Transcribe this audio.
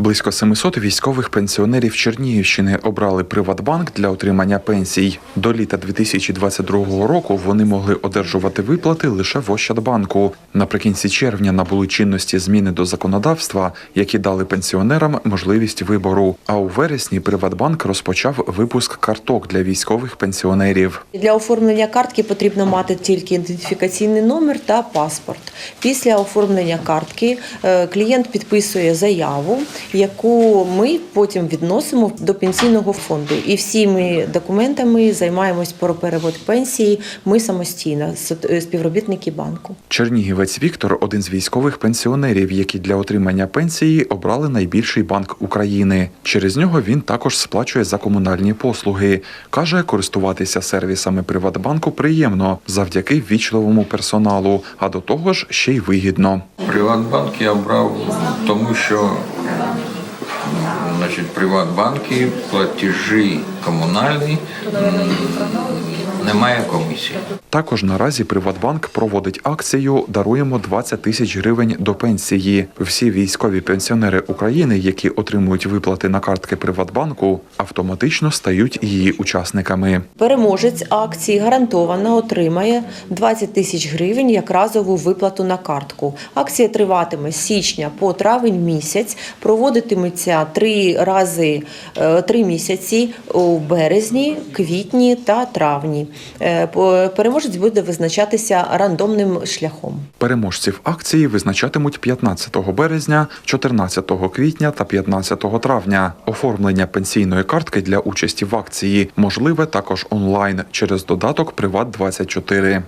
Близько 700 військових пенсіонерів Чернігівщини обрали Приватбанк для отримання пенсій. До літа 2022 року вони могли одержувати виплати лише в Ощадбанку. Наприкінці червня набули чинності зміни до законодавства, які дали пенсіонерам можливість вибору. А у вересні Приватбанк розпочав випуск карток для військових пенсіонерів. Для оформлення картки потрібно мати тільки ідентифікаційний номер та паспорт. Після оформлення картки е, клієнт підписує заяву, яку ми потім відносимо до пенсійного фонду. І всіми документами займаємось про перевод пенсії. Ми самостійно, с- співробітники банку. Чернігівець Віктор один з військових пенсіонерів, які для отримання пенсії обрали найбільший банк України. Через нього він також сплачує за комунальні послуги. Каже, користуватися сервісами Приватбанку приємно завдяки ввічливому персоналу, а до того ж ще й вигідно. Приватбанк я обрав тому, що значить, Приватбанки, платежі комунальні, м, немає комісії. Також наразі Приватбанк проводить акцію Даруємо 20 тисяч гривень до пенсії. Всі військові пенсіонери України, які отримують виплати на картки Приватбанку, автоматично стають її учасниками. Переможець акції гарантовано отримає 20 тисяч гривень як разову виплату на картку. Акція триватиме з січня по травень місяць, проводитиметься три рази е, три місяці у березні, квітні та травні. Е, Переможець буде визначатися рандомним шляхом. Переможців акції визначатимуть 15 березня, 14 квітня та 15 травня. Оформлення пенсійної картки для участі в акції можливе також онлайн через додаток Приват 24